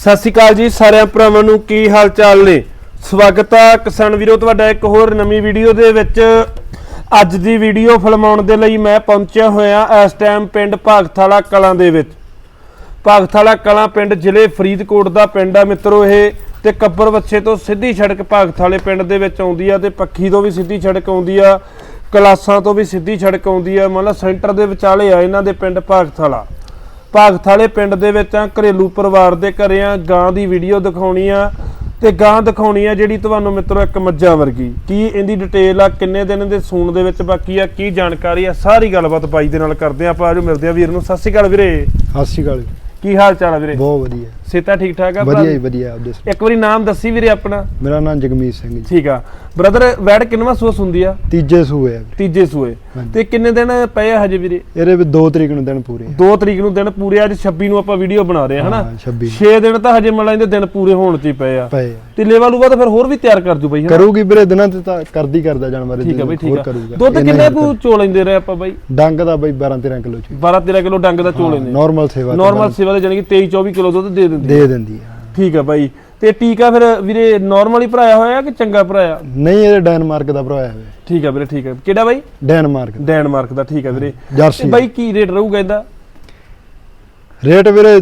ਸਤਿ ਸ਼੍ਰੀ ਅਕਾਲ ਜੀ ਸਾਰਿਆਂ ਭਰਾਵਾਂ ਨੂੰ ਕੀ ਹਾਲ ਚਾਲ ਨੇ? ਸਵਾਗਤ ਹੈ ਕਿਸਾਨ ਵੀਰੋ, ਤੁਹਾਡਾ ਇੱਕ ਹੋਰ ਨਵੀਂ ਵੀਡੀਓ ਦੇ ਵਿੱਚ। ਅੱਜ ਦੀ ਵੀਡੀਓ ਫਿਲਮਾਉਣ ਦੇ ਲਈ ਮੈਂ ਪਹੁੰਚਿਆ ਹੋਇਆ ਇਸ ਟਾਈਮ ਪਿੰਡ ਭਾਗਥਾਲਾ ਕਲਾਂ ਦੇ ਵਿੱਚ। ਭਾਗਥਾਲਾ ਕਲਾਂ ਪਿੰਡ ਜ਼ਿਲ੍ਹੇ ਫਰੀਦਕੋਟ ਦਾ ਪਿੰਡ ਆ ਮਿੱਤਰੋ ਇਹ, ਤੇ ਕੱਬਰ ਵੱਛੇ ਤੋਂ ਸਿੱਧੀ ਸੜਕ ਭਾਗਥਾਲੇ ਪਿੰਡ ਦੇ ਵਿੱਚ ਆਉਂਦੀ ਆ ਤੇ ਪੱਖੀ ਤੋਂ ਵੀ ਸਿੱਧੀ ਸੜਕ ਆਉਂਦੀ ਆ, ਕਲਾਸਾਂ ਤੋਂ ਵੀ ਸਿੱਧੀ ਸੜਕ ਆਉਂਦੀ ਆ, ਮਤਲਬ ਸੈਂਟਰ ਦੇ ਵਿਚਾਲੇ ਆ ਇਹਨਾਂ ਦੇ ਪਿੰਡ ਭਾਗਥਾਲਾ। ਭਾਗਥਾਲੇ ਪਿੰਡ ਦੇ ਵਿੱਚ ਆ, ਘਰੇਲੂ ਪਰਿਵਾਰ ਦੇ ਘਰੇ ਆ, ਗਾਂ ਦੀ ਵੀਡੀਓ ਦਿਖਾਉਣੀ ਆ ਤੇ ਗਾਂ ਦਿਖਾਉਣੀ ਆ ਜਿਹੜੀ ਤੁਹਾਨੂੰ ਮਿੱਤਰੋ ਇੱਕ ਮੱਝਾਂ ਵਰਗੀ। ਕੀ ਇਹਦੀ ਡਿਟੇਲ ਆ, ਕਿੰਨੇ ਦਿਨ ਦੇ ਸੂਣ ਦੇ ਵਿੱਚ ਬਾਕੀ ਆ, ਕੀ ਜਾਣਕਾਰੀ ਆ, ਸਾਰੀ ਗੱਲਬਾਤ ਬਾਈ ਦੇ ਨਾਲ ਕਰਦੇ ਆ ਆਪਾਂ। ਆਜੋ ਮਿਲਦੇ ਆ ਵੀਰ ਨੂੰ। ਸਤਿ ਸ਼੍ਰੀ ਅਕਾਲ ਵੀਰੇ। ਸਤਿ ਸ਼੍ਰੀ ਅਕਾਲ ਕੀ ਹਾਲ ਚਾਲ ਆ ਵੀਰੇ? ਬਹੁਤ ਵਧੀਆ। ਸੇਤਾ ਠੀਕ ਠਾਕ ਆ? ਵਧੀਆ ਹੀ ਵਧੀਆ ਆਪਦੇ ਸ- ਇੱਕ ਵਾਰੀ ਨਾਮ ਦੱਸੀ ਵੀਰੇ ਆਪਣਾ। ਮੇਰਾ ਨਾਮ ਜਗਮੀਤ ਸਿੰਘ ਜੀ। ਠੀਕ ਆ। ਬ੍ਰਦਰ ਵੈੜ ਕਿੰਨਵਾ ਸੂਸ ਹੁੰਦੀ ਆ? ਤੀਜੇ ਸੂਏ ਆ ਵੀਰੇ। ਤੀਜੇ ਸੂਏ। ਹਾਂਜੀ। ਤੇ ਕਿੰਨੇ ਦਿਨ ਪਏ ਆ ਹਜੇ ਵੀਰੇ? ਇਹਦੇ ਵੀ 2 ਤਰੀਕ ਨੂੰ ਦਿਨ ਪੂਰੇ ਆ। 2 ਤਰੀਕ ਨੂੰ ਦਿਨ ਪੂਰੇ ਆ, ਅੱਜ 26 ਨੂੰ ਆਪਾਂ ਵੀਡੀਓ ਬਣਾ ਰਹੇ ਆ ਹਨਾ? ਹਾਂ, 26 6 ਦਿਨ ਤਾਂ ਹਜੇ ਮਲਾ ਇਹਦੇ ਦਿਨ ਪੂਰੇ ਹੋਣ ਚ ਹੀ ਪਏ ਆ। ਪਏ ਆ। ਤੇ ਲੇਵਾ ਲੂਵਾ ਤਾਂ ਫਿਰ ਹੋਰ ਵੀ ਤਿਆਰ ਕਰ ਜੂ ਬਈ ਹਨਾ? ਕਰੂਗੀ ਵੀਰੇ ਦਿਨਾਂ ਤੇ ਤਾਂ ਕਰਦੀ ਕਰਦਾ ਜਾਨਵਰ ਠੀਕ ਆ ਬਈ ਠੀਕ ਆ। ਕਰੂਗਾ। ਦੁੱਧ ਇੰਨਾ ਕਿੰਨੇ ਕੁ ਚੋ ਲੈਂਦੇ ਰਹੇ ਆਪਾਂ ਬਾਈ? ਡੰਗ ਦਾ ਬਈ 12 13 ਕਿਲੋ ਚ 12 13 ਕਿਲੋ ਡੰਗ ਦਾ ਚੋ ਲੈਂਦੇ। ਨਾਰਮਲ ਸੇਵਾ ਤੇ ਨਾਰਮਲ ਸੇਵਾ ਦੇ ਜਾਨੀ ਕਿ 23 24 ਕਿਲੋ ਦੁੱਧ ਦੇ ਦਿੰਦੀ ਦੇ ਦਿੰਦੀ ਆ। ਠੀਕ ਆ ਬਾਈ। ਤੇ ਟੀਕਾ ਫਿਰ ਵੀਰੇ ਨਾਰਮਲ ਹੀ ਭਰਾਇਆ ਹੋਇਆ ਕਿ ਚੰਗਾ ਭਰਾਇਆ? ਨਹੀਂ ਇਹ ਡੈਨਮਾਰਕ ਦਾ ਭਰਾਇਆ ਹੋਇਆ। ਠੀਕ ਆ ਵੀਰੇ ਠੀਕ ਆ। ਕਿਹੜਾ ਬਾਈ? ਡੈਨਮਾਰਕ ਦਾ। ਡੈਨਮਾਰਕ ਦਾ ਠੀਕ ਆ ਵੀਰੇ। ਤੇ ਜਰਸੀ ਬਾਈ ਕੀ ਰੇਟ ਰਹੂਗਾ ਇਹਦਾ? ਰੇਟ ਵੀਰੇ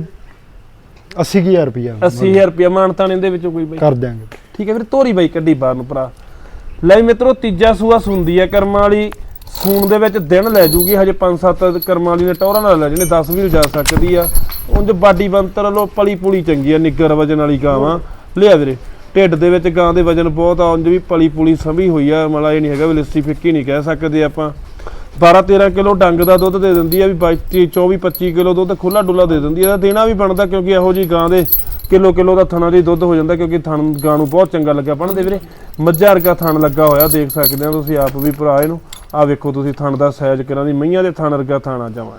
80000 ਰੁਪਿਆ 80000 ਰੁਪਇਆ ਮਾਨਤਾਨ ਇਹਦੇ ਵਿੱਚੋਂ ਕੋਈ ਬਾਈ? ਕਰ ਦਿਆਂਗੇ। ਠੀਕ ਹੈ ਵੀਰੇ ਤੋਰੀ ਬਾਈ ਕੱਢੀ ਬਾਹਰ ਨੂੰ ਭਰਾ। ਲੈ ਵੀ ਮਿੱਤਰੋ ਤੀਜਾ ਸੂਆ ਸੁੰਦੀ ਹੈ ਕਰਮਾਂ ਵਾਲੀ। ਸੂਣ ਦੇ ਵਿੱਚ ਦਿਨ ਲੈ ਜੂਗੀ ਹਜੇ 5-7 ਕਰਮਾਂ ਵਾਲੀ ਨੇ ਟੌਰਾਂ ਨਾਲ ਲੈ ਜਣੇ 10 ਵੀ ਜਾ ਸਕਦੀ ਆ। ਉਂਝ ਬਾਡੀ ਬੰਤਰ ਲੋ ਪਲੀ ਪੂਲੀ ਚੰਗੀ ਆ, ਨਿੱਗਰ ਵਜਨ ਵਾਲੀ ਗਾਵਾਂ ਲਿਆ ਵੀਰੇ, ਢਿੱਡ ਦੇ ਵਿੱਚ ਗਾਂ ਦੇ ਵਜਨ ਬਹੁਤ ਆ, ਉਂਝ ਵੀ ਪਲੀ ਪੂਲੀ ਸੰਭੀ ਹੋਈ ਆ, ਮਲਾ ਇਹ ਨਹੀਂ ਹੈਗਾ ਵੀ ਲੱਸੀ ਫਿੱਕੀ ਨਹੀਂ ਕਹਿ ਸਕਦੇ ਆਪਾਂ। 12-13 ਕਿਲੋ ਡੰਗ ਦਾ ਦੁੱਧ ਦੇ ਦਿੰਦੀ ਆ ਵੀ 22 24-25 ਕਿਲੋ ਦੁੱਧ ਖੁੱਲਾ ਡੁੱਲਾ ਦੇ ਦਿੰਦੀ ਆ। ਇਹਦਾ ਦੇਣਾ ਵੀ ਬਣਦਾ ਕਿਉਂਕਿ ਇਹੋ ਜੀ ਗਾਂ ਦੇ ਕਿਲੋ ਕਿਲੋ ਦਾ ਥਣਾ ਦੀ ਦੁੱਧ ਹੋ ਜਾਂਦਾ ਕਿਉਂਕਿ ਥਣ ਗਾਂ ਨੂੰ ਬਹੁਤ ਚੰਗਾ ਲੱਗਾ ਪਣਦੇ ਵੀਰੇ, ਮੱਝਾਂ ਵਰਗਾ ਥਣ ਲੱਗਾ ਹੋਇਆ, ਦੇਖ ਸਕਦੇ ਆ ਤੁਸੀਂ ਆਪ ਵੀ ਭਰਾ ਇਹਨੂੰ। ਆ ਵੇਖੋ ਤੁਸੀਂ ਥਣ ਦਾ ਸਾਈਜ਼ ਕਿਰਾਂ ਦੀ, ਮਈਆਂ ਦੇ ਥਣ ਵਰਗਾ ਥਾਣਾ ਜਮਾ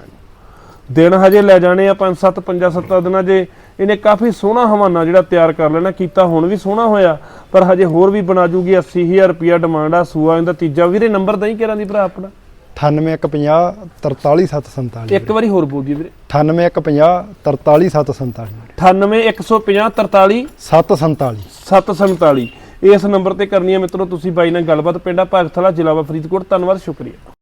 ਦਿਨ ਹਜੇ ਲੈ ਜਾਣੇ ਆ 5-7 5-7 ਦਿਨਾਂ ਜੇ। ਇਹਨੇ ਕਾਫੀ ਸੋਹਣਾ ਹਵਾਨਾ ਜਿਹੜਾ ਤਿਆਰ ਕਰ ਲੈਣਾ ਕੀਤਾ ਹੁਣ ਵੀ ਸੋਹਣਾ ਹੋਇਆ ਪਰ ਹਜੇ ਹੋਰ ਵੀ ਬਣਾ ਜੂਗੀ 80000 ਰੁਪਿਆ ਡਿਮਾਂਡ ਆ ਸੂਆ ਇਹਦਾ ਤੀਜਾ। ਵੀਰੇ ਨੰਬਰ ਦਈ ਕਿਰਾਂ ਦੀ ਭਰਾ ਆਪਣਾ? 98150 43747 ਇੱਕ ਵਾਰੀ ਹੋਰ ਬੋਲ ਦਿਓ ਵੀਰੇ। 98150 43747 98150 43 747 747 ਇਸ ਨੰਬਰ ਤੇ ਕਰਨੀ ਹੈ ਮਿੱਤਰੋ ਤੁਸੀਂ ਬਾਈ ਨਾਲ ਗੱਲਬਾਤ ਪਿੰਡਾ ਭਾਗਥਲਾ ਜ਼ਿਲ੍ਹਾ ਵਾ ਫਰੀਦਕੋਟ। ਧੰਨਵਾਦ ਸ਼ੁਕਰੀਆ।